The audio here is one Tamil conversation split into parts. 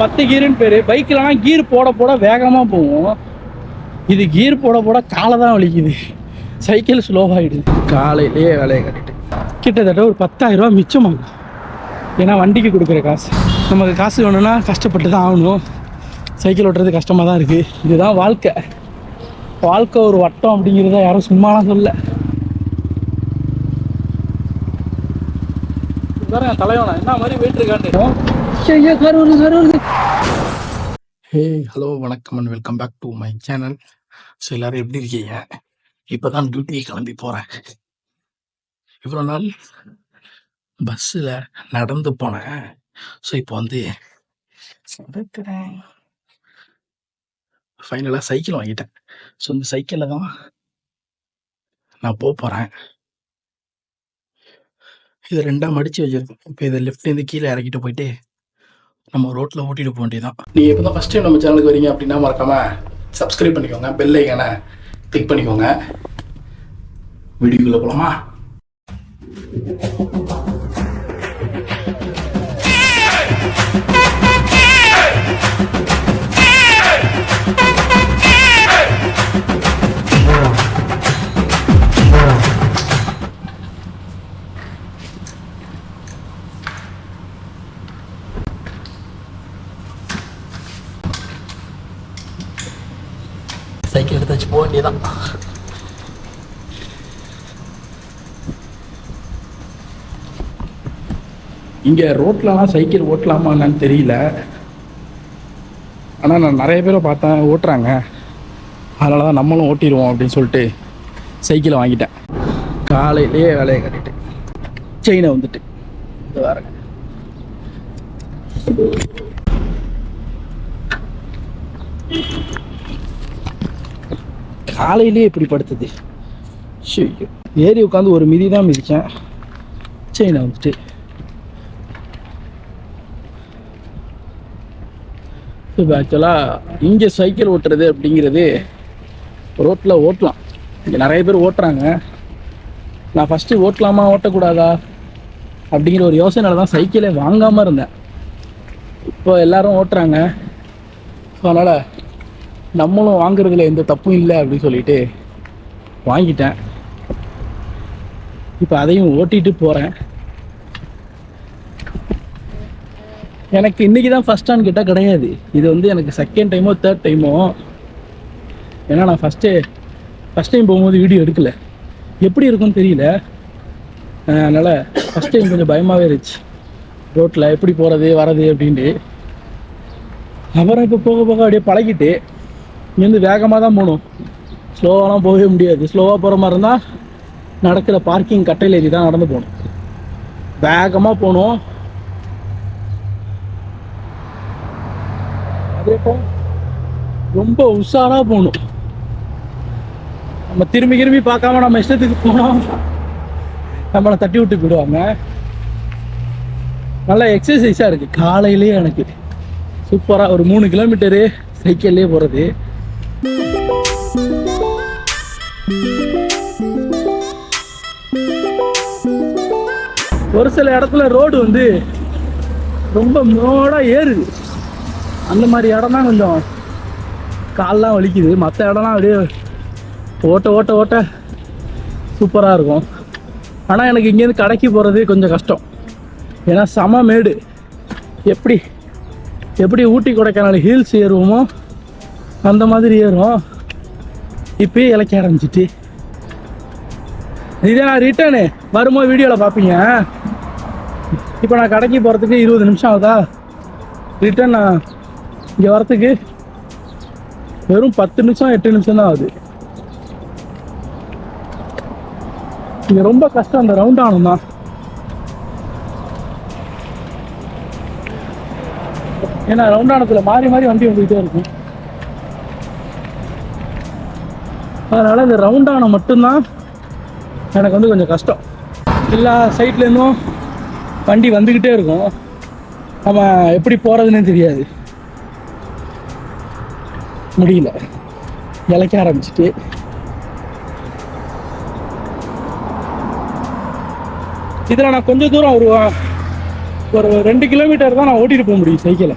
பத்து கீருன்னு பேர். பைக்கிலலாம் கீர் போட போட வேகமாக போகும் இது கீர் போட போட காலை தான் வலிக்குது. சைக்கிள் ஸ்லோவாகிடுது காலையிலேயே வேலையை கட்டிட்டு. கிட்டத்தட்ட ஒரு பத்தாயிரம் ரூபா மிச்சமாகும் ஏன்னா வண்டிக்கு கொடுக்குற காசு. நமக்கு காசு வேணும்னா கஷ்டப்பட்டு தான் ஆகணும். சைக்கிள் ஓட்டுறது கஷ்டமாக தான் இருக்குது இதுதான் வாழ்க்கை. வாழ்க்கை ஒரு வட்டம் அப்படிங்கிறத யாரும் சும்மாலாம் சொல்ல தலைவனா என்ன மாதிரி வெயிட் இருக்காண்டு ஹே ஹலோ வணக்கம் and welcome back to my channel. So எல்லாரும் எப்படி இருக்கீங்க? இப்போ தான் டியூட்டியை கிளம்பி போகிறேன் இவ்வளோ நாள் பஸ்ஸில் நடந்து போனேன். ஸோ இப்போ வந்து ஃபைனலாக சைக்கிள் வாங்கிட்டேன். ஸோ இந்த சைக்கிளில் தான் நான் போக போகிறேன் இது ரெண்டாக மடித்து வச்சிருக்கேன். இப்போ இதை லெஃப்ட்லேருந்து கீழே இறக்கிட்டு போயிட்டு நம்ம ரோட்டில் ஓட்டிட்டு போக வேண்டியதான் நீங்கள் இப்போ தான் ஃபஸ்ட் டைம் நம்ம சேனலுக்கு வரீங்க அப்படின்னா மறக்காம சப்ஸ்கிரைப் பண்ணிக்கோங்க பெல் ஐக்கானை கிளிக் பண்ணிக்கோங்க. வீடியோக்குள்ளே போகலாமா பைக் எடுத்து வச்சு போக வேண்டியதான் இங்கே ரோட்லலாம் சைக்கிள் ஓட்டலாமா என்னன்னு தெரியல. ஆனால் நான் நிறைய பேரை பார்த்தேன் ஓட்டுறாங்க. அதனால தான் நம்மளும் ஓட்டிடுவோம் அப்படின்னு சொல்லிட்டு சைக்கிளை வாங்கிட்டேன். காலையிலேயே வேலையை கட்டிட்டு செயினை வந்துட்டு. இது பாருங்க. காலையிலேயே இப்படி படுத்துது. ஷையோ. ஏறி உட்காந்து ஒரு மிதி தான் மிதிச்சேன். செயினை வந்துட்டு. இப்போ ஆக்சுவலாக இங்கே சைக்கிள் ஓட்டுறது அப்படிங்கிறது ரோட்டில் ஓட்டலாம். இங்கே நிறைய பேர் ஓட்டுறாங்க. நான் ஃபஸ்ட்டு ஓட்டலாமா ஓட்டக்கூடாதா அப்படிங்கிற ஒரு யோசனையில் தான் சைக்கிளே வாங்காமல் இருந்தேன். இப்போ எல்லாரும் ஓட்டுறாங்க. ஸோ அதனால் நம்மளும் வாங்குறதுல எந்த தப்பும் இல்லை அப்படின்னு சொல்லிட்டு வாங்கிட்டேன். இப்போ அதையும் ஓட்டிட்டு போகிறேன் எனக்கு இன்னைக்கு தான் ஃபஸ்ட் ஆன் கேட்டால் கிடையாது. இது வந்து எனக்கு செகண்ட் டைமோ தேர்ட் டைமோ ஏன்னா நான் ஃபஸ்ட்டு ஃபஸ்ட் டைம் போகும்போது வீடியோ எடுக்கலை. எப்படி இருக்கும்னு தெரியல. அதனால் ஃபஸ்ட் டைம் கொஞ்சம் பயமாகவே இருந்துச்சு. ரோட்டில் எப்படி போகிறது வரது அப்படின்ட்டு. அப்புறம் இப்போ போக போக அப்படியே பழகிட்டு இங்கேருந்து வேகமாக தான் போகணும். ஸ்லோவாலாம் போகவே முடியாது. ஸ்லோவாக போகிற மாதிரி இருந்தால் நடக்கிற பார்க்கிங் கட்டையில் ஏறி தான் நடந்து போகணும். வேகமாக போகணும். அதே போல் ரொம்ப உஷாராக போகணும். நம்ம திரும்பி திரும்பி பார்க்காம நம்ம இஷ்டத்துக்கு போனோம். நம்மளை தட்டி விட்டு போயிடுவாங்க. நல்லா எக்ஸசைஸாக இருக்குது காலையிலேயே எனக்கு சூப்பராக ஒரு மூணு கிலோமீட்டரு சைக்கிள்லேயே போகிறது ஒரு சில இடத்துல ரோடு வந்து ரொம்ப மோடாக ஏறுது. அந்த மாதிரி இடம் தான் கொஞ்சம் கால்லாம் வலிக்குது. மற்ற இடம்லாம் அப்படியே ஓட்ட ஓட்ட ஓட்ட சூப்பராக இருக்கும். ஆனால் எனக்கு இங்கேருந்து கடைக்கு போகிறது கொஞ்சம் கஷ்டம். ஏன்னா செம மேடு. எப்படி எப்படி ஊட்டி கொடைக்கானல் ஹில்ஸ் ஏறுவோமோ அந்த மாதிரி ஏறும். இப்பயே இலக்க ஆரம்பிச்சிட்டு. இதே நான் ரிட்டர்னு வரும்போது வீடியோவில் பார்ப்பீங்க இப்போ நான் கடைக்கு போகிறதுக்கு இருபது நிமிஷம் ஆகுதா? ரிட்டர்ன் நான் இங்கே வரத்துக்கு வெறும் பத்து நிமிஷம் எட்டு நிமிஷம் தான் ஆகுது. இங்கே ரொம்ப கஷ்டம் அந்த ரவுண்ட் ஆகணும் தான் ஏன்னா ரவுண்ட் ஆனத்தில் மாறி மாறி வண்டி வந்துக்கிட்டே இருக்கும். அதனால் இந்த ரவுண்ட் மட்டும்தான் எனக்கு வந்து கொஞ்சம் கஷ்டம். எல்லா சைட்லேருந்தும் வண்டி வந்துக்கிட்டே இருக்கும். நம்ம எப்படி போகிறதுன்னு தெரியாது. முடியல. இழைக்க ஆரம்பிச்சிட்டு. இதில் நான் கொஞ்சம் தூரம் ஒரு ஒரு ரெண்டு கிலோமீட்டர் தான் நான் ஓட்டிட்டு போக முடியும் சைக்கிளை.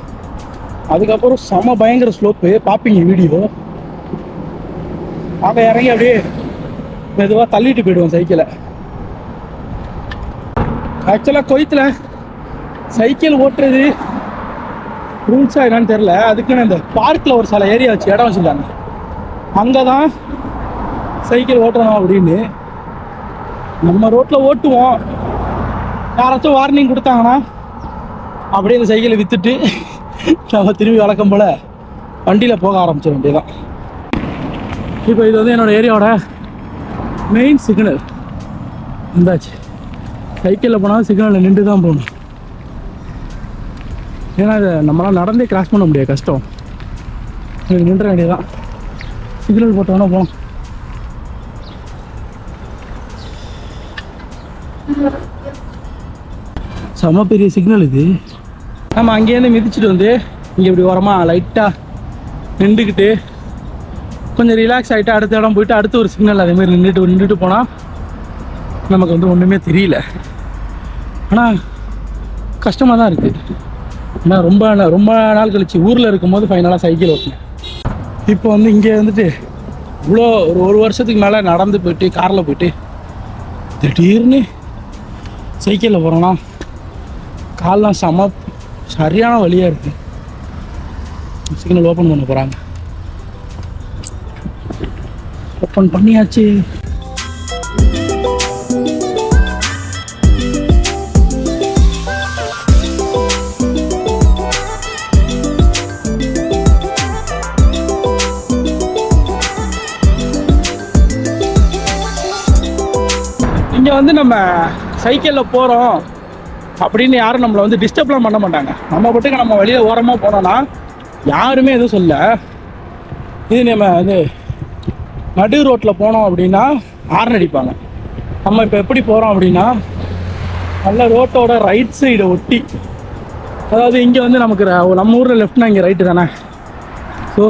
அதுக்கப்புறம் செம பயங்கர ஸ்லோப்பு பார்ப்பீங்க வீடியோ. அதை இறங்கி அப்படியே மெதுவாக தள்ளிட்டு போயிடுவோம் சைக்கிளை. ஆக்சுவலாக கொய்த்தில் சைக்கிள் ஓட்டுறது ரூல்ஸாக என்னன்னு தெரில அதுக்குன்னு இந்த பார்க்கில் ஒரு சில ஏரியா வச்சு இடம் வச்சுருக்காங்க. அங்கே தான் சைக்கிள் ஓட்டணும் அப்படின்னு நம்ம ரோட்டில் ஓட்டுவோம். யாராச்சும் வார்னிங் கொடுத்தாங்கன்னா அப்படியே இந்த சைக்கிளை விற்றுட்டு நம்ம திரும்பி வழக்கம் போல் வண்டியில் போக ஆரம்பிச்சிட வேண்டியதான் இப்போ இது வந்து என்னோட ஏரியாவோட மெயின் சிக்னல் வந்தாச்சு. சைக்கிளில் போனாலும் சிக்னலில் நின்று தான் போகணும். ஏன்னா இதை நம்மளால் நடந்தே கிராஸ் பண்ண முடியாது கஷ்டம். எனக்கு நின்ற வேண்டியதான் சிக்னல் போட்டோன்னா போகணும். செம பெரிய சிக்னல் இது. நம்ம அங்கேருந்து மிதிச்சுட்டு வந்து இங்கே இப்படி ஓரமாக லைட்டாக நின்றுக்கிட்டு கொஞ்சம் ரிலாக்ஸ் ஆகிட்டு அடுத்த இடம் போயிட்டு அடுத்த ஒரு சிக்னல் அதேமாதிரி நின்றுட்டு நின்றுட்டு போனால் நமக்கு வந்து ஒன்றுமே தெரியல. ஆனால் கஷ்டமாக தான் இருக்குது ஏன்னா ரொம்ப நாள் ரொம்ப நாள் கழிச்சு ஊரில் இருக்கும்போது ஃபைனலாக சைக்கிள் ஓட்டினேன். இப்போ வந்து இங்கே வந்துட்டு இவ்வளோ ஒரு ஒரு வருஷத்துக்கு மேலே நடந்து போயிட்டு காரில் போயிட்டு திடீர்னு சைக்கிளில் போகிறோன்னா கால்லாம் செம சரியான வழியாக இருக்குது சிக்னல் ஓப்பன் பண்ண போகிறாங்க ஓப்பன் பண்ணியாச்சு. வந்து நம்ம சைக்கிளில் போகிறோம் அப்படின்னு யாரும் நம்மளை வந்து டிஸ்டர்ப்லாம் பண்ண மாட்டாங்க. நம்ம பட்டுக்கு நம்ம வெளியில் ஓரமாக போனோன்னா யாருமே எதுவும் சொல்ல இது நம்ம வந்து நடு ரோட்டில் போனோம் அப்படின்னா ஹார்ன் அடிப்பாங்க. நம்ம இப்போ எப்படி போகிறோம் அப்படின்னா நல்ல ரோட்டோட ரைட் சைடை ஒட்டி அதாவது இங்கே வந்து நமக்கு நம்ம ஊரில் லெஃப்ட்னா இங்கே ரைட்டு தானே? ஸோ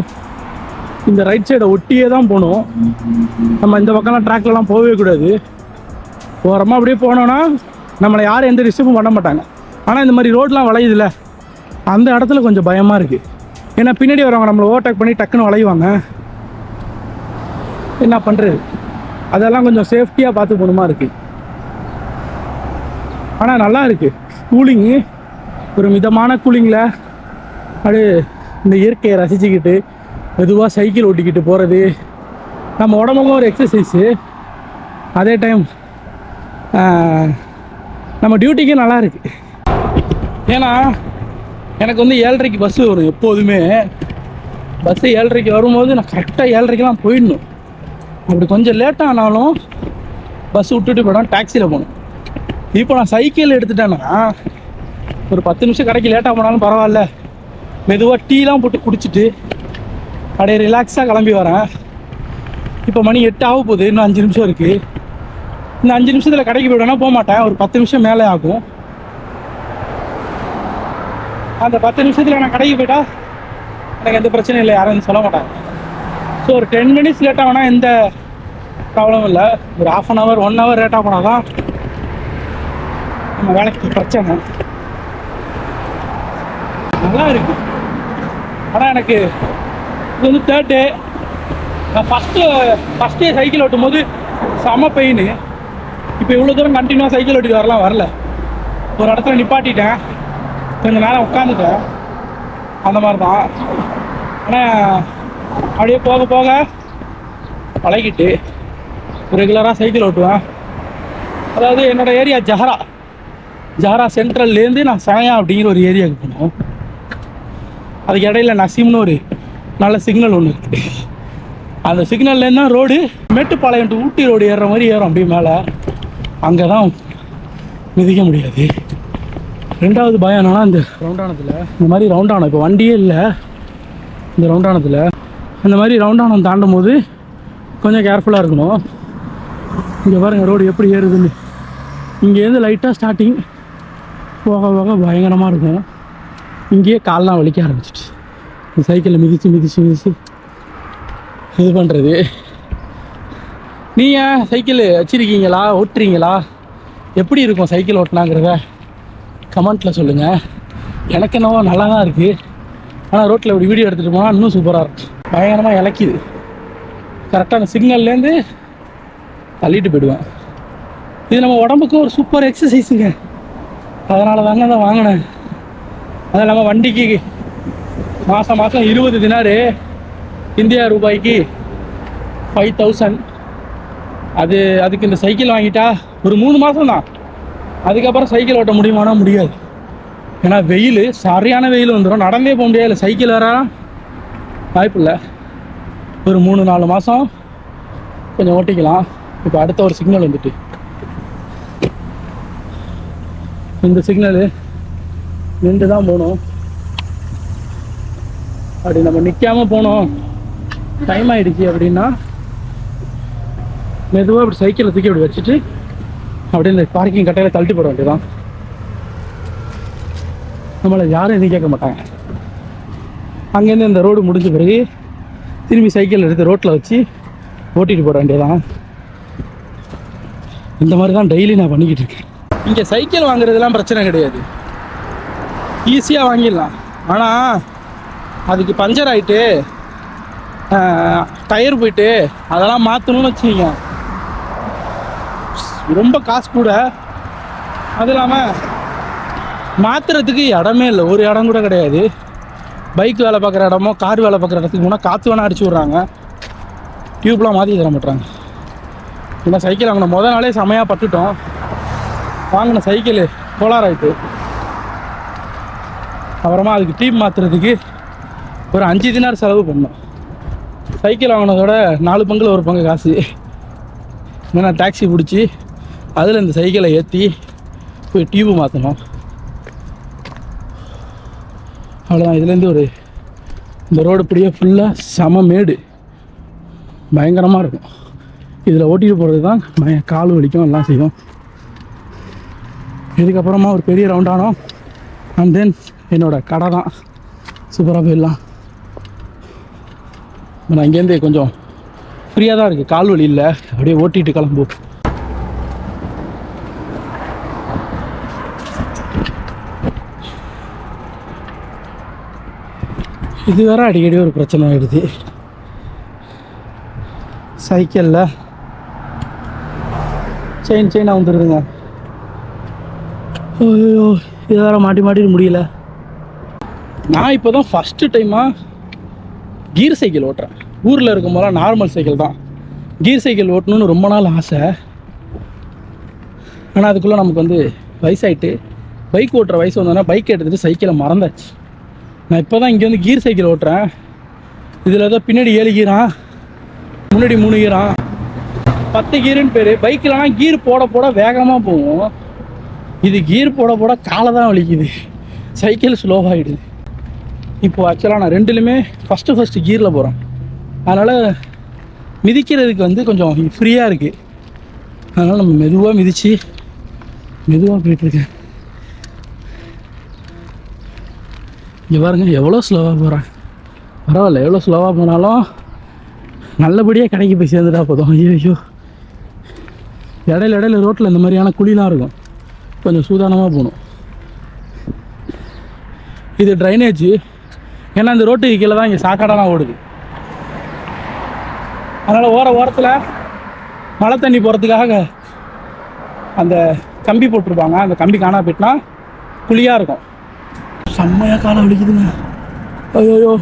இந்த ரைட் சைடை ஒட்டியே தான் போகணும். நம்ம இந்த பக்கம்லாம் ட்ராக்லலாம் போகவே கூடாது. ஓரமாக அப்படியே போனோன்னா நம்மளை யாரும் எந்த டிஸ்டர்பும் பண்ண மாட்டாங்க. ஆனால் இந்த மாதிரி ரோட்லாம் வளையுதுல அந்த இடத்துல கொஞ்சம் பயமாக இருக்குது ஏன்னா பின்னாடி வரவங்க நம்மளை ஓவர்டேக் பண்ணி டக்குன்னு வளையுவாங்க. என்ன பண்ணுறது அதெல்லாம் கொஞ்சம் சேஃப்டியாக பார்த்து போகணுமா இருக்குது ஆனால் நல்லா இருக்குது கூலிங்கு ஒரு மிதமான கூலிங்கில் அப்படியே இந்த இயற்கையை ரசிச்சுக்கிட்டு மெதுவாக சைக்கிள் ஓட்டிக்கிட்டு போகிறது நம்ம உடம்புக்கும் ஒரு எக்ஸசைஸு அதே டைம் நம்ம டியூட்டிக்கு நல்லா இருக்கு. ஏன்னா எனக்கு வந்து ஏழரைக்கு பஸ்ஸு வரும் எப்போதுமே. பஸ்ஸு ஏழரைக்கு வரும்போது நான் கரெக்டாக ஏழரைக்கெலாம் போயிடணும். அப்படி கொஞ்சம் லேட்டாக ஆனாலும் பஸ் விட்டுட்டு போயிடும் டாக்ஸியில் போகணும். இப்போ நான் சைக்கிள் எடுத்துட்டேன்னா ஒரு பத்து நிமிஷம் கடைக்கு லேட்டாக போனாலும் பரவாயில்ல. மெதுவாக டீலாம் போட்டு குடிச்சிட்டு அப்படியே ரிலாக்ஸாக கிளம்பி வரேன். இப்போ மணி எட்டு ஆக போகுது இன்னும் அஞ்சு நிமிஷம் இருக்குது இந்த அஞ்சு நிமிஷத்தில் கடைக்கு போயிடுவேன்னா போக மாட்டேன். ஒரு பத்து நிமிஷம் மேலே ஆகும். அந்த பத்து நிமிஷத்தில் நான் கடைக்கு போயிட்டா எனக்கு எந்த பிரச்சனையும் இல்லை. யாரும் சொல்ல மாட்டாங்க. ஸோ ஒரு டென் மினிட்ஸ் லேட் ஆகுனா எந்த ப்ராப்ளமும் இல்லை. ஒரு half an hour one hour லேட்டாக போனால் தான் நம்ம வேலைக்கு பிரச்சனை. நல்லா இருக்கு. ஆனால் எனக்கு இது வந்து தேர்ட் டே நான் ஃபஸ்ட்டு ஃபஸ்ட் டே சைக்கிள் ஓட்டும் போது செம பெயின் இப்போ இவ்வளோ தூரம் கண்டினியூவாக சைக்கிள் ஓட்டிட்டு வரலாம் வரல. ஒரு இடத்துல நிப்பாட்டிட்டேன். கொஞ்ச நேரம் உட்காந்துட்டேன். அந்த மாதிரி தான் ஆனால் அப்படியே போக போக பழகிட்டு ரெகுலராக சைக்கிள் ஓட்டுவேன். அதாவது என்னோட ஏரியா ஜஹரா. ஜஹரா சென்ட்ரல்லேருந்து நான் சாயா அப்படிங்கிற ஒரு ஏரியாவுக்கு போனோம் அதுக்கு இடையில நசீம்னு ஒரு நல்ல சிக்னல் ஒன்று இருக்குது அந்த சிக்னல்லேருந்து தான் road. Mettupalayam to Ooty road ஏறுற மாதிரி ஏறும் அப்படியே மேலே. அங்கே தான் மிதிக்க முடியாது. ரெண்டாவது பயம் என்னன்னா இந்த ரவுண்டானத்தில்? இந்த மாதிரி ரவுண்டானம் இப்போ வண்டியே இல்லை. இந்த ரவுண்டானத்தில். அந்த மாதிரி ரவுண்டானம் தாண்டும் போது கொஞ்சம் கேர்ஃபுல்லாக இருக்கணும். இங்கே பாருங்க ரோடு எப்படி ஏறுதுன்னு. இங்கேருந்து லைட்டாக ஸ்டார்டிங் போக போக பயங்கரமாக இருக்கும். இங்கேயே கால்லாம் வலிக்க ஆரம்பிச்சிட்டு இந்த சைக்கிளில் மிதித்து மிதித்து மிதித்து இது பண்ணுறது நீங்கள் சைக்கிள் வச்சுருக்கீங்களா? ஓட்டுறீங்களா? எப்படி இருக்கும் சைக்கிள் ஓட்டினாங்கிறத கமெண்ட்டில் சொல்லுங்கள் எனக்கு என்னவோ நல்லா தான் இருக்குது ஆனால் ரோட்டில் இப்படி வீடியோ எடுத்துகிட்டு போனால் இன்னும் சூப்பராக இருக்கும். பயங்கரமாக இலக்கிது. கரெக்டான சிக்னல்லேருந்து தள்ளிட்டு போயிடுவேன். இது நம்ம உடம்புக்கு ஒரு சூப்பர் எக்ஸசைஸுங்க அதனால தாங்க அதை வாங்கினேன். அது இல்லாமல் வண்டிக்கு மாதம் மாதம் இருபது தினாரு இந்தியா ரூபாய்க்கு ஃபைவ் தௌசண்ட் அது அதுக்கு இந்த சைக்கிள் வாங்கிட்டா ஒரு மூணு மாதம் தான் அதுக்கப்புறம் சைக்கிள் ஓட்ட முடியுமானா முடியாது. ஏன்னா வெயில் சரியான வெயில் வந்துடும் நடந்தே போக முடியாது. சைக்கிள் வேற வாய்ப்பு இல்லை ஒரு மூணு நாலு மாதம் கொஞ்சம் ஓட்டிக்கலாம். இப்போ அடுத்த ஒரு சிக்னல் வந்துட்டு. இந்த சிக்னலு நின்று தான் போகணும். அப்படி நம்ம நிற்காம போனோம் டைம் ஆகிடுச்சு அப்படின்னா மெதுவாக அப்படி சைக்கிளை தூக்கி அப்படி வச்சுட்டு அப்படியே இந்த பார்க்கிங் கட்டையில் தள்ளிட்டு போட வேண்டியதான் நம்மளை யாரும் எதுவும் கேட்க மாட்டாங்க. அங்கேருந்து இந்த ரோடு முடிஞ்ச பிறகு திரும்பி சைக்கிள் எடுத்து ரோட்டில் வச்சு ஓட்டிகிட்டு போட வேண்டியதான் இந்த மாதிரி தான் டெய்லி நான் பண்ணிக்கிட்டு இருக்கேன். இங்கே சைக்கிள் வாங்குறதுலாம் பிரச்சனை கிடையாது. ஈஸியாக வாங்கிடலாம். ஆனால் அதுக்கு பஞ்சர் ஆயிட்டு டயர் போயிட்டு அதெல்லாம் மாற்றணும்னு வச்சுக்கோங்க. ரொம்ப காசு கூட. அது இல்லாமல் மாற்றுறதுக்கு இடமே இல்லை. ஒரு இடம் கூட கிடையாது. பைக் வேலை பார்க்குற இடமோ கார் வேலை பார்க்குற இடத்துக்கு போனால் காற்று வேணால் அடிச்சு விட்றாங்க. டியூப்லாம் மாற்றி தர மாட்டாங்க ஏன்னா சைக்கிள் வாங்கின முத நாளே செமையாக பட்டுட்டோம். வாங்கின சைக்கிள் கோளாறாயிட்டு. அப்புறமா அதுக்கு டீம் மாற்றுறதுக்கு ஒரு அஞ்சு தினார் செலவு பண்ணோம். சைக்கிள் வாங்கினதோட நாலு பங்கில் ஒரு பங்கு காசு. ஏன்னா டாக்ஸி பிடிச்சி அதில் இந்த சைக்கிளை ஏற்றி போய் டியூப் மாற்றணும் அவ்வளோதான் இதுலேருந்து ஒரு இந்த ரோடு இப்படியே ஃபுல்லாக செம மேடு. பயங்கரமாக இருக்கும். இதில் ஓட்டிட்டு போகிறது தான் பய கால் வலிக்கும் எல்லாம் செய்யும். இதுக்கப்புறமா ஒரு பெரிய ரவுண்டானோம் அண்ட் தென் என்னோட கடை தான் சூப்பராக போயிடலாம் நான் இங்கேருந்து கொஞ்சம் ஃப்ரீயாக தான் இருக்குது கால் வலி இல்லை. அப்படியே ஓட்டிகிட்டு கிளம்பு இது வேற அடிக்கடி ஒரு பிரச்சனை ஆகிடுது சைக்கிளில் செயின் செயினாக வந்துடுதுங்க ஐயோ இது வேற மாட்டி மாட்டிட்டு முடியல. நான் இப்போ தான் ஃபஸ்ட்டு டைமாக கீர் சைக்கிள் ஓட்டுறேன். ஊரில் இருக்கும் போதெல்லாம் நார்மல் சைக்கிள் தான். கீர் சைக்கிள் ஓட்டணும்னு ரொம்ப நாள் ஆசை. ஆனால் அதுக்குள்ளே நமக்கு வந்து வயசாயிட்டு பைக் ஓட்டுற வயசு வந்தோன்னா பைக் எடுத்துகிட்டு சைக்கிளை மறந்தாச்சு. நான் இப்போ தான் இங்கே வந்து கீர் சைக்கிள் ஓட்டுறேன். இதில் ஏதோ பின்னாடி ஏழு கீரான் முன்னாடி மூணு கீரான் பத்து கீருன்னு பேர். பைக்கிலலாம் கீர் போட போட வேகமாக போகும் இது கீர் போட போட காலை தான் வலிக்குது. சைக்கிள் ஸ்லோவாகிடுது இப்போது ஆக்சுவலாக நான் ரெண்டுலையுமே ஃபஸ்ட்டு ஃபஸ்ட்டு கீரில் போகிறேன் அதனால் மிதிக்கிறதுக்கு வந்து கொஞ்சம் ஃப்ரீயாக இருக்குது அதனால் நம்ம மெதுவாக மிதித்து மெதுவாக போயிட்டுருக்கேன் இங்கே பாருங்க எவ்வளோ ஸ்லோவாக போகிறேன் பரவாயில்ல எவ்வளோ ஸ்லோவாக போனாலும் நல்லபடியாக கடைக்கு போய் சேர்ந்துட்டா போதும். ஐயோ ஐயோ இடையில இடையில ரோட்டில் இந்த மாதிரியான குழிலாம் இருக்கும். கொஞ்சம் சூதானமாக போகணும். இது ட்ரைனேஜ் ஏன்னா இந்த ரோட்டுக்கு கீழே தான் இங்கே சாக்கடைலாம் ஓடுது. அதனால் ஓர ஓரத்தில் மழை தண்ணி போகிறதுக்காக அந்த கம்பி போட்டிருப்பாங்க. அந்த கம்பி காணா போயிட்டுனா குழியாக இருக்கும். செம்மையாக காலம் அடிக்குதுங்க ஐயோ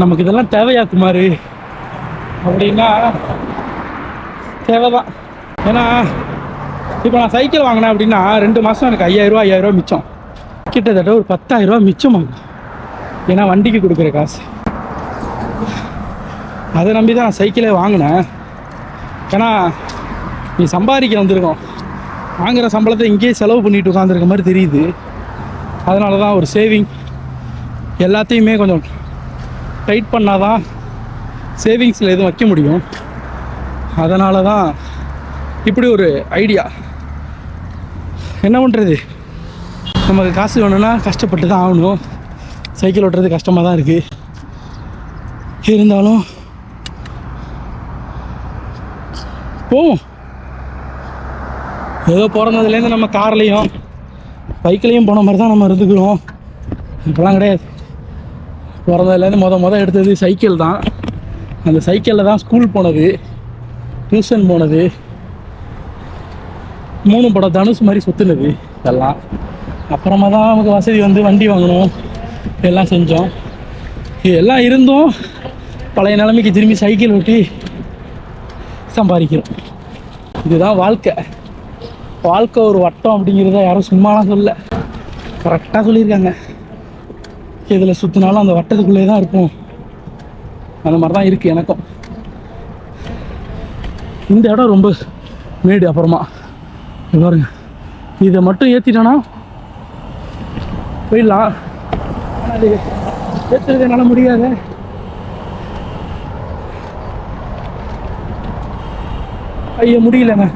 நமக்கு இதெல்லாம் தேவையா குமார்? அப்படின்னா தேவைதான். ஏன்னா இப்போ நான் சைக்கிள் வாங்கினேன் அப்படின்னா ரெண்டு மாதம் எனக்கு ஐயாயிரரூவா ஐயாயிரரூவா மிச்சம். கிட்டத்தட்ட ஒரு பத்தாயிரரூவா மிச்சமாகும் ஏன்னா வண்டிக்கு கொடுக்குற காசு. அதை நம்பி தான் நான் சைக்கிளே வாங்கினேன். ஏன்னா நீ சம்பாதிக்க வந்திருக்கோம். வாங்குற சம்பளத்தை இங்கேயே செலவு பண்ணிட்டு உட்காந்துருக்க மாதிரி தெரியுது. அதனால தான் ஒரு சேவிங் எல்லாத்தையுமே கொஞ்சம் டைட் பண்ணால் தான் சேவிங்ஸில் எதுவும் வைக்க முடியும். அதனால தான் இப்படி ஒரு ஐடியா என்ன பண்ணுறது நமக்கு காசு வேணும்னா கஷ்டப்பட்டு தான் ஆகணும். சைக்கிள் ஓட்டுறது கஷ்டமாக தான் இருக்குது இருந்தாலும் போவோம். ஏதோ பிறந்ததுலேருந்து நம்ம கார்லேயும் பைக்லேயும் போன மாதிரி தான் நம்ம இருந்துக்கிறோம். இப்போலாம் கிடையாது. பிறந்ததுலேருந்து மொதல் மொதல் எடுத்தது சைக்கிள் தான். அந்த சைக்கிளில் தான் ஸ்கூல் போனது டியூஷன் போனது. மூணு படம் தனுஷ் மாதிரி சுற்றுனது இதெல்லாம். அப்புறமா தான் நமக்கு வசதி வந்து வண்டி வாங்கணும். எல்லாம் செஞ்சோம். இது எல்லாம் இருந்தும் பழைய நிலைமைக்கு திரும்பி சைக்கிள் ஓட்டி சம்பாதிக்கிறோம். இதுதான் வாழ்க்கை. வாழ்க்கை ஒரு வட்டம் அப்படிங்கிறத யாரும் சும்மாலாம் சொல்ல கரெக்டாக சொல்லியிருக்காங்க. இதில் சுற்றினாலும் அந்த வட்டத்துக்குள்ளே தான் இருப்போம். அந்த மாதிரி தான் இருக்குது எனக்கும். இந்த இடம் ரொம்ப மேடு அப்புறமா. பாருங்க. இதை மட்டும் ஏற்றிட்டேன்னா போயிடலாம். ஆனால் அது ஏற்றுறது என்னால் முடியாது. ஐயோ முடியலண்ணே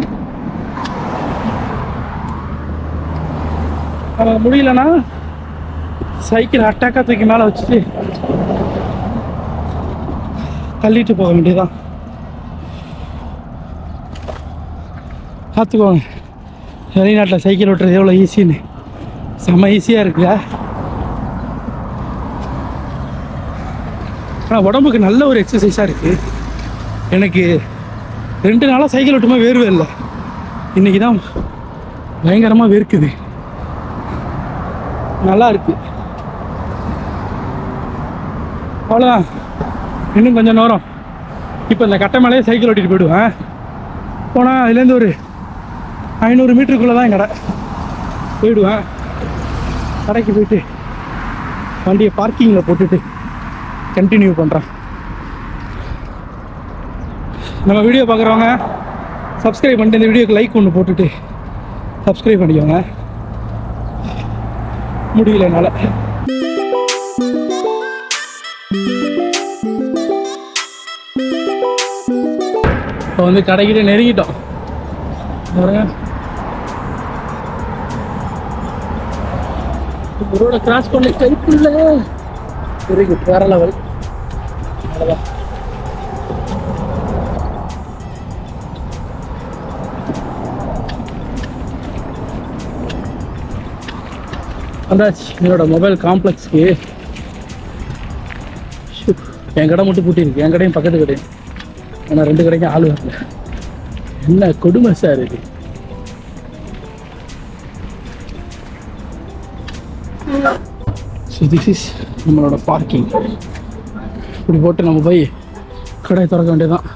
முடியலண்ணா. சைக்கிள் அட்டாக்காக தூக்கி மேலே வச்சுட்டு தள்ளிட்டு போக வேண்டியதான் பார்த்துக்கோங்க. வெளிநாட்டில் சைக்கிள் ஓட்டுறது எவ்வளோ ஈஸின்னு செம்ம ஈஸியாக இருக்குல்ல. ஆனால் உடம்புக்கு நல்ல ஒரு எக்ஸசைஸாக இருக்குது எனக்கு ரெண்டு நாளாக சைக்கிள் ஓட்டுமா வேர்வே இல்லை. இன்றைக்கி தான் பயங்கரமாக வேர்க்குது. நல்லா இருக்கு அவ்வளோதான் இன்னும் கொஞ்சம் நேரம். இப்போ இந்த கட்டை மேலேயே சைக்கிள் ஓட்டிட்டு போயிடுவேன். போனால் அதுலேருந்து ஒரு ஐநூறு மீட்டருக்குள்ளே தான் கடை. போயிடுவேன். கடைக்கு போயிட்டு வண்டியை பார்க்கிங்கில் போட்டுட்டு கண்டினியூ பண்ணுறேன் நம்ம வீடியோ பார்க்குறவங்க சப்ஸ்கிரைப் பண்ணிட்டு இந்த வீடியோக்கு லைக் ஒன்று போட்டுட்டு சப்ஸ்கிரைப் பண்ணிக்கோங்க. முடியல என்னால் இப்போ வந்து கடைக்கிட்ட நெருங்கிட்டோம். ரோட கிராஸ் பண்ண கைக்குள்ள வெரி வேற லெவல் அவ்வளோதான் வந்தாச்சு. என்னோட மொபைல் காம்ப்ளெக்ஸ்க்கு. என் கடை மட்டும் கூட்டியிருக்கு என் கடையும் பக்கத்து கடையும். ஆனால் ரெண்டு கடைக்கும் ஆள் வரல. என்ன கொடுமை சார் இது? ஸோ திஸ் இஸ் நம்மளோட பார்க்கிங் இப்படி போட்டு நம்ம போய் கடையை திறக்க வேண்டியதுதான்.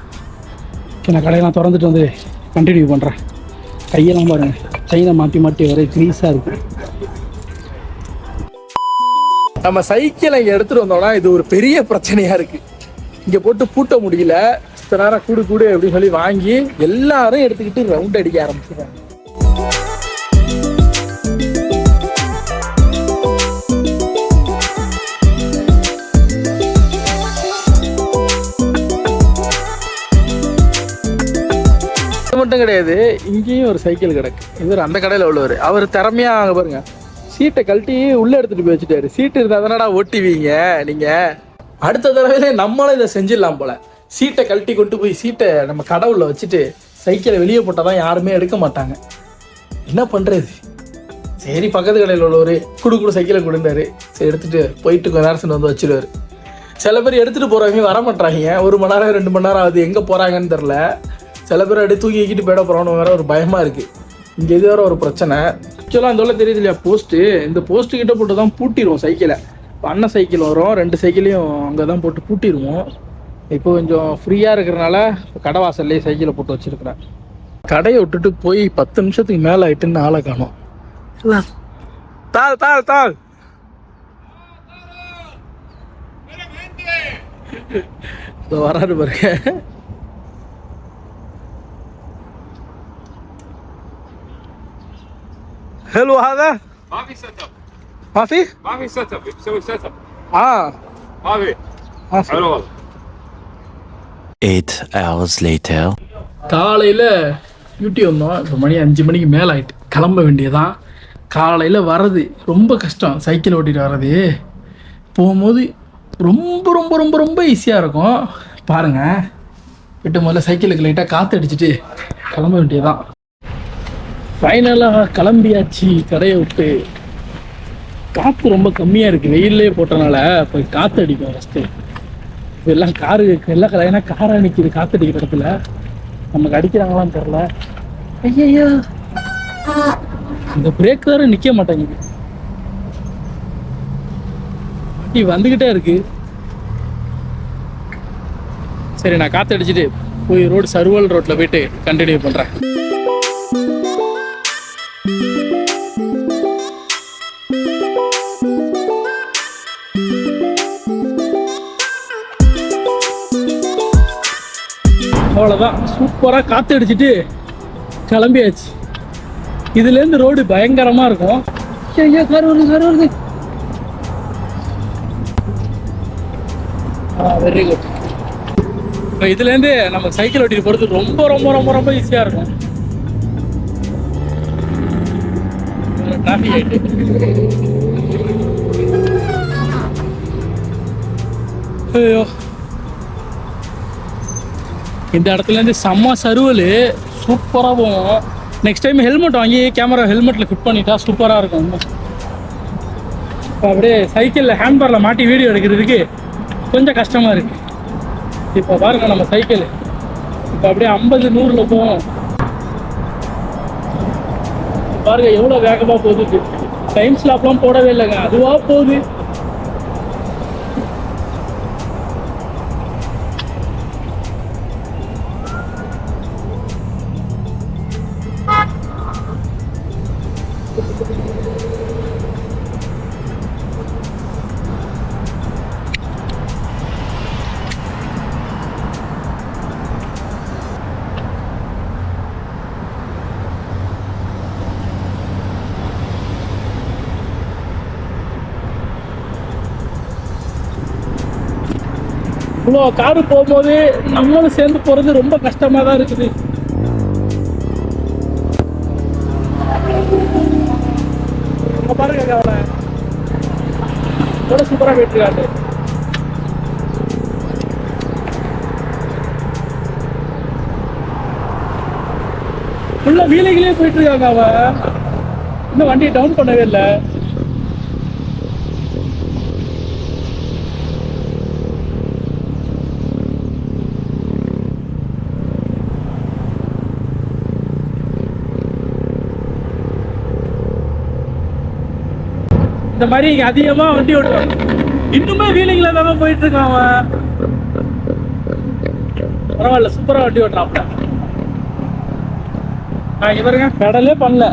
நான் கடையெல்லாம் திறந்துட்டு வந்து கண்டினியூ பண்ணுறேன் கையெல்லாம் பாருங்கள் செயினை மாட்டி மாட்டி ஒரே க்ரீஸாக இருக்கும். நம்ம சைக்கிளை இங்கே எடுத்துகிட்டு வந்தோம்னா இது ஒரு பெரிய பிரச்சனையாக இருக்குது இங்கே போட்டு பூட்ட முடியல. இத்தனை நேரம் கூடு கூடு அப்படின்னு சொல்லி வாங்கி எல்லாரும் எடுத்துக்கிட்டு ரவுண்ட் அடிக்க ஆரம்பிச்சிடுறாங்க இது மட்டும் கிடையாது இங்கேயும் ஒரு சைக்கிள் கிடக்கு. இவர் அந்த கடையில் உள்ளவர். அவர் திறமையா அங்கே பாருங்க. சீட்டை கழட்டி உள்ள எடுத்துட்டு போய் வச்சுட்டாரு. சீட்டு இருந்தால் தானடா ஓட்டிவீங்க நீங்க. அடுத்த தடவையில நம்மளும் இதை செஞ்சிடலாம் போல. சீட்டை கழட்டி கொண்டு போய் சீட்டை நம்ம கடவுளில் வச்சுட்டு சைக்கிளை வெளியே போட்டால் தான் யாருமே எடுக்க மாட்டாங்க. என்ன பண்ணுறது சரி பக்கத்து கடையில் உள்ளவர் குடு குடு சைக்கிளை கொடுந்தாரு சரி எடுத்துட்டு போயிட்டு கொஞ்ச நேரம் வந்து வச்சுருவார். சில பேர் எடுத்துகிட்டு போகிறவங்க வர மாட்டாங்க ஒரு மணி நேரம் ரெண்டு மணி நேரம் ஆகுது. எங்கே போகிறாங்கன்னு தெரில சில பேர் அப்படியே தூக்கி வைக்கிட்டு போயிட போகிறோன்னு வேற ஒரு பயமாக இருக்குது இங்கே இது வேற ஒரு பிரச்சனை. ஆக்சுவலாக அந்த உள்ள தெரியுது இல்லையா? போஸ்ட்டு இந்த போஸ்ட் கிட்ட போட்டு தான் பூட்டிடுவோம் சைக்கிளை இப்போ அண்ணன் சைக்கிள் வரும் ரெண்டு சைக்கிளையும் அங்கே தான் போட்டு பூட்டிடுவோம் இப்போ கொஞ்சம் ஃப்ரீயாக இருக்கிறனால கடை வாசல்லையே சைக்கிளை போட்டு வச்சிருக்கிறேன். கடையை விட்டுட்டு போய் பத்து நிமிஷத்துக்கு மேலே ஆயிட்டுன்னு ஆளை காணோம். தாள் தாள் தாள் வராரு பாருங்க. حلو هذا ما في سيت اب ما في ما في سيت اب بسوي سيت اب اه ما في ما في. حلو والله Eight hours later. காலையில் டியூட்டி வந்தோம் இப்போ மணி அஞ்சு மணிக்கு மேலே ஆயிட்டு கிளம்ப வேண்டியதான் காலையில் வர்றது ரொம்ப கஷ்டம் சைக்கிள் ஓட்டிட்டு வர்றது போகும்போது ரொம்ப ரொம்ப ரொம்ப ரொம்ப ஈஸியாக இருக்கும் பாருங்கள் விட்டு முதல்ல சைக்கிளுக்கு லைட்டாக காற்று அடிச்சிட்டு கிளம்ப வேண்டியதான் ஃபைனலாக கிளம்பியாச்சு கடையை விட்டு. காற்று ரொம்ப கம்மியாக இருக்குது வெயிலே போட்டனால போய் காற்று அடிக்கும் ஃபஸ்ட்டு இப்போ எல்லாம் காரு எல்லாம் கடை ஏன்னா காராக நிற்கிது காற்று அடிக்கிற இடத்துல. நமக்கு அடிக்கிறாங்களான்னு தெரில ஐயையோ. இந்த பிரேக் வேற நிற்க மாட்டேங்குது. வண்டி வந்துக்கிட்டே இருக்கு. சரி நான் காற்று அடிச்சுட்டு போய் ரோடு சர்வல் ரோட்டில் போயிட்டு கண்டினியூ பண்ணுறேன் அவ்வளோதான் சூப்பராக காற்று அடிச்சுட்டு கிளம்பியாச்சு. இதுலேருந்து ரோடு பயங்கரமாக இருக்கும். ஐயா கார் வருது கார் வருது. வெரி குட் இப்போ இதுலேருந்து நம்ம சைக்கிள் ஓட்டிட்டு போகிறது ரொம்ப ரொம்ப ரொம்ப ரொம்ப ஈஸியாக இருக்கும். டிராஃபிக் ஆகிட்டு ஐயோ. இந்த இடத்துல இருந்து செம்ம சருவல். சூப்பராக போகும். நெக்ஸ்ட் டைம் ஹெல்மெட் வாங்கி கேமரா ஹெல்மெட்டில் ஃபிட் பண்ணிட்டா சூப்பராக இருக்கும். இப்போ அப்படியே சைக்கிளில் ஹேண்ட்பேரில் மாட்டி வீடியோ எடுக்கிறதுக்கு கொஞ்சம் கஷ்டமாக இருக்குது இப்போ பாருங்கள் நம்ம சைக்கிள் இப்போ அப்படியே ஐம்பது நூறில் போவோம். பாருங்க எவ்வளோ வேகமாக போகுது. டைம் ஸ்லாப்லாம் போடவே இல்லைங்க. அதுவாக போகுது. இவ்வளோ காரு போகும்போது நம்மளும் சேர்ந்து போகிறது ரொம்ப கஷ்டமாக தான் இருக்குது. பாருங்க அவனை சூப்பராக போயிட்டுருக்காரு. ஃபுல்லாக வீலைகளே போயிட்டு இருக்காங்க அவன். இன்னும் வண்டியை டவுன் பண்ணவே இல்லை. இந்த மாதிரி இங்க அதிகமா வண்டி ஓட்டுவான் இன்னுமே வீலிங்ல தான் போயிட்டு இருக்கான் அவன். பரவாயில்ல சூப்பரா வண்டி ஓட்டுறாப்ல நான் இங்க பாருங்க பெடலே பண்ணல.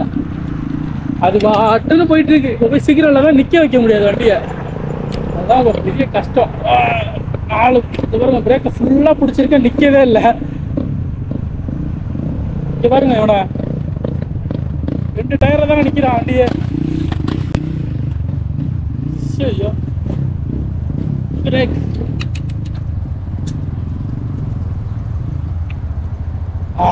அது பாட்டுன்னு போயிட்டு இருக்கு. போய் சீக்கிரம் தான் நிக்க வைக்க முடியாது வண்டியை. அதான் ஒரு பெரிய கஷ்டம். நாலு இந்த பாருங்க பிரேக்கை ஃபுல்லா பிடிச்சிருக்கேன் நிக்கவே இல்லை. இங்க பாருங்க இவனை. ரெண்டு டயர்ல தான் நிக்கிறான் வண்டியை. ஐயோ பிரேக் ஆ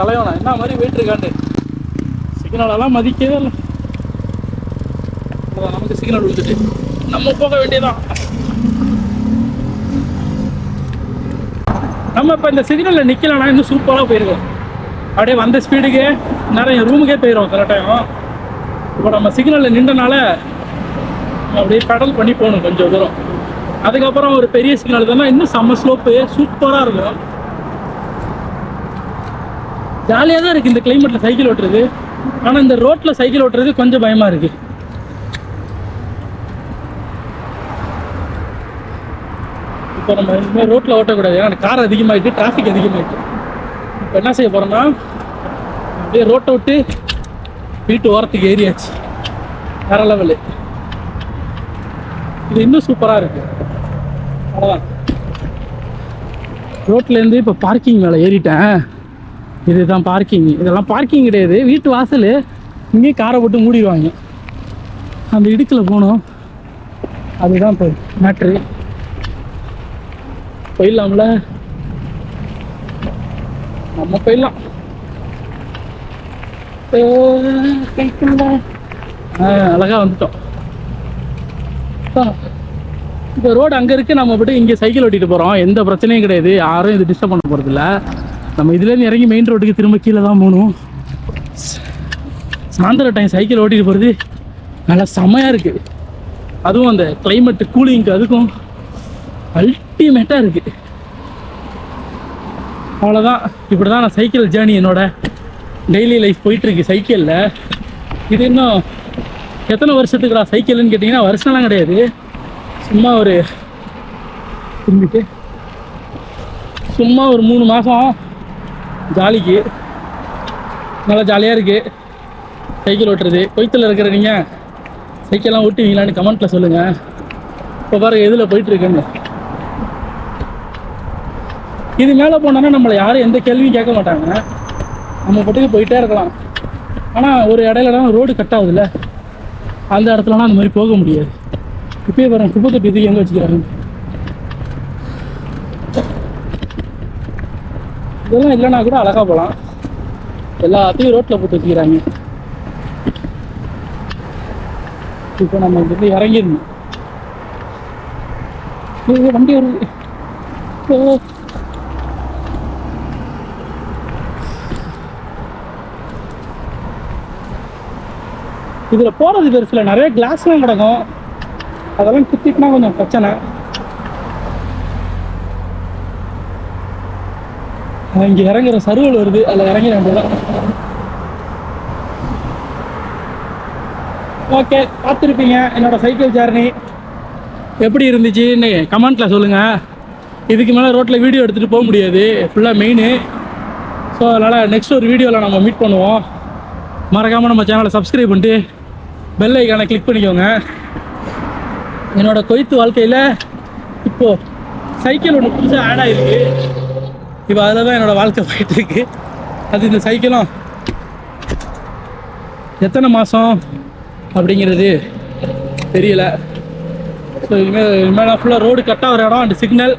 தலைவனா? என்ன மாதிரி போயிட்டு இருக்காண்டு சிக்னலெல்லாம் மதிக்கவே இல்லை. நமக்கு சிக்னல் விழுந்துட்டு நம்ம போக வேண்டியதான் நம்ம இப்போ இந்த சிக்னலில் நிற்கலன்னா இன்னும் சூப்பராக போயிருக்கோம் அப்படியே வந்த ஸ்பீடுக்கு நிறைய ரூமுக்கே போயிடும் சில டைம் இப்போ நம்ம சிக்னலில் நின்றனால அப்படியே பெடல் பண்ணி போகணும் கொஞ்சம் தூரம். அதுக்கப்புறம் ஒரு பெரிய சிக்னல் தானே இன்னும் செம்ம ஸ்லோப்பு சூப்பராக இருக்கும். ஜாலியாக தான் இருக்குது இந்த கிளைமேட்டில் சைக்கிள் ஓட்டுறது. ஆனால் இந்த ரோட்டில் சைக்கிள் ஓட்டுறது கொஞ்சம் பயமாக இருக்குது இப்போ நம்ம இனிமேல் ரோட்டில் ஓட்டக்கூடாது. ஏன்னா கார் அதிகமாகிட்டு டிராஃபிக் அதிகமாகிட்டு இப்போ என்ன செய்ய போகிறோம்னா அப்படியே ரோட்டை விட்டு வீட்டு ஓரத்துக்கு ஏறியாச்சு. வேற லெவலு இது இன்னும் சூப்பராக இருக்கு. அவ்வளோதான் ரோட்லேருந்து இப்போ பார்க்கிங் மேலே ஏறிட்டேன். இதுதான் பார்க்கிங் இதெல்லாம் பார்க்கிங் கிடையாது. வீட்டு வாசல். இங்கேயே காரை போட்டு மூடிடுவாங்க. அந்த இடுக்கில் போனோம் அதுதான் இப்போ மேட்ரு போயிடலாம்ல. நம்ம போயிடலாம். அழகா வந்துட்டோம். இந்த ரோடு அங்கே இருக்கு நம்ம போட்டு இங்கே சைக்கிள் ஓட்டிட்டு போகிறோம் எந்த பிரச்சனையும் கிடையாது. யாரும் இது டிஸ்டர்ப் பண்ண போகிறதில்ல நம்ம இதுலேருந்து இறங்கி மெயின் ரோட்டுக்கு திரும்ப கீழே தான் போகணும். சாயந்தர டைம் சைக்கிள் ஓட்டிட்டு போகிறது நல்லா செமையாக இருக்குது அதுவும் அந்த climate கூலிங்க்கு அதுக்கும் அல்ட் அல்டிமேட்டாக இருக்குது அவ்வளோதான் இப்படி தான் நான் சைக்கிள் ஜேர்னி என்னோட டெய்லி லைஃப் போயிட்டுருக்கு சைக்கிளில் இது இன்னும் எத்தனை வருஷத்துக்குடா சைக்கிள்னு கேட்டிங்கன்னா வருஷம்லாம் கிடையாது. சும்மா ஒரு திரும்பிட்டு சும்மா ஒரு மூணு மாதம் ஜாலிக்கு. நல்லா ஜாலியாக இருக்குது சைக்கிள் ஓட்டுறது. கொய்த்தில் இருக்கிற நீங்கள் சைக்கிள்லாம் ஓட்டுவீங்களான்னு கமெண்ட்டில் சொல்லுங்கள் இப்போ பாருங்க எதில் போயிட்டுருக்குன்னு. இது மேலே போனோன்னா நம்மளை யாரும் எந்த கேள்வியும் கேட்க மாட்டாங்க. நம்ம பாட்டுக்கு போயிட்டே இருக்கலாம். ஆனால் ஒரு இடையிலலாம் ரோடு கட் ஆகுதுல்ல. அந்த இடத்துலலாம் அந்த மாதிரி போக முடியாது. இப்பயே பாருங்க குப்பை தொட்டி இதுக்கு எங்கே வச்சுக்கிறாங்க இதெல்லாம் இல்லைன்னா கூட அழகாக போகலாம். எல்லாத்தையும் ரோட்டில் போட்டு வச்சுக்கிறாங்க. இப்போ நம்ம இங்கிருந்து இறங்கிடணும். வண்டி வருது இதில் போகிறது பெருசில் நிறைய கிளாஸ்லாம் கிடக்கும். அதெல்லாம் குத்திட்டுனா கொஞ்சம் பிரச்சனை. இங்கே இறங்குற சருவல் வருது. அதில் இறங்கி வேண்டியதான் ஓகே பார்த்துருப்பீங்க. என்னோட சைக்கிள் ஜேர்னி எப்படி இருந்துச்சுன்னு கமெண்ட்டில் சொல்லுங்கள் இதுக்கு மேலே ரோட்டில் வீடியோ எடுத்துகிட்டு போக முடியாது. ஃபுல்லாக மெயினு ஸோ அதனால் நெக்ஸ்ட் ஒரு வீடியோவில் நம்ம மீட் பண்ணுவோம். மறக்காமல் நம்ம சேனலை சப்ஸ்கிரைப் பண்ணிட்டு பெல் ஐக்கானை கிளிக் பண்ணிக்கோங்க. என்னோட கொய்த்து வாழ்க்கையில் இப்போது சைக்கிள் ஒன்று புதுசாக ஆட் ஆகிருக்கு இப்போ அதில் தான் என்னோடய வாழ்க்கை போயிட்டுருக்கு அது இந்த சைக்கிளும் எத்தனை மாதம் அப்படிங்கிறது தெரியல. ஸோ இனிமேல் இனிமேல் ஃபுல்லாக ரோடு கட்டாக ஒரு இடம் அண்ட் சிக்னல்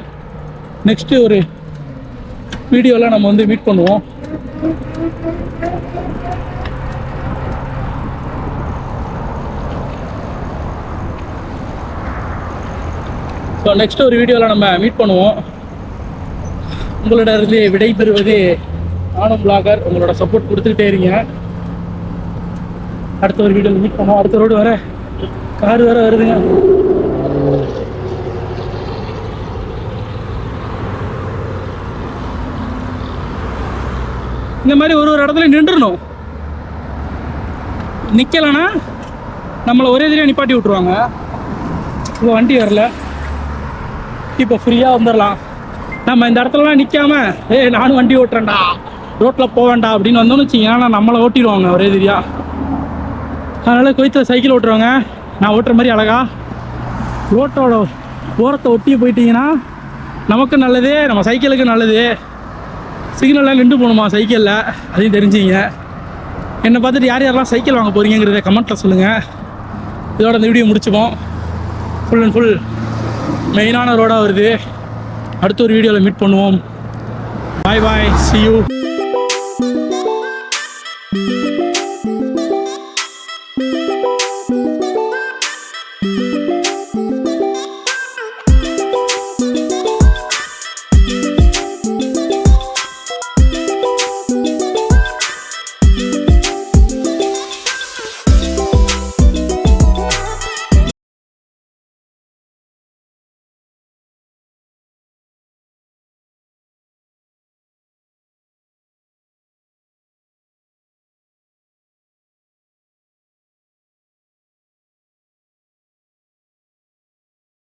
நெக்ஸ்ட்டு ஒரு வீடியோவில் நம்ம வந்து மீட் பண்ணுவோம். ஸோ நெக்ஸ்ட் ஒரு வீடியோவில் நம்ம மீட் பண்ணுவோம். உங்களோட இருந்து விடை பெறுவது நானும் பிளாகர் உங்களோட சப்போர்ட் கொடுத்துக்கிட்டே இருங்க. அடுத்த ஒரு வீடியோவில் மீட் பண்ணுவோம். அடுத்த ரோடு வர கார் வேற வருதுங்க. இந்த மாதிரி ஒரு ஒரு இடத்துல நின்றுணும் நிற்கலைன்னா நம்மளை ஒரே இதுலேயே நிப்பாட்டி விட்ருவாங்க இப்போ வண்டி வரல. இப்போ ஃப்ரீயாக வந்துடலாம் நம்ம இந்த இடத்துலலாம் நிற்காம ஏய் நானும் வண்டி ஓட்டுறேன்டா. ரோட்டில் போவேண்டா அப்படின்னு வந்தோம்னு வச்சிங்கன்னா ஆனால் நம்மளை ஓட்டிடுவாங்க ஒரே திரியா அதனால் கொய்த்தில் சைக்கிள் ஓட்டுறவங்க நான் ஓட்டுற மாதிரி அழகா ரோட்டோட ஓரத்தை ஒட்டி போயிட்டீங்கன்னா நமக்கு நல்லது நம்ம சைக்கிளுக்கு நல்லது. சிக்னல்லாம் நின்று போகணுமா சைக்கிளில்? அதையும் தெரிஞ்சுங்க. என்னை பார்த்துட்டு யார் யாரெல்லாம் சைக்கிள் வாங்க போகிறீங்கிறத கமெண்ட்டில் சொல்லுங்கள் இதோட இந்த வீடியோ முடிச்சுப்போம். ஃபுல் அண்ட் ஃபுல் மெயினான ரோடாக வருது. அடுத்த ஒரு வீடியோவில் மீட் பண்ணுவோம். பாய் பாய் சி யூ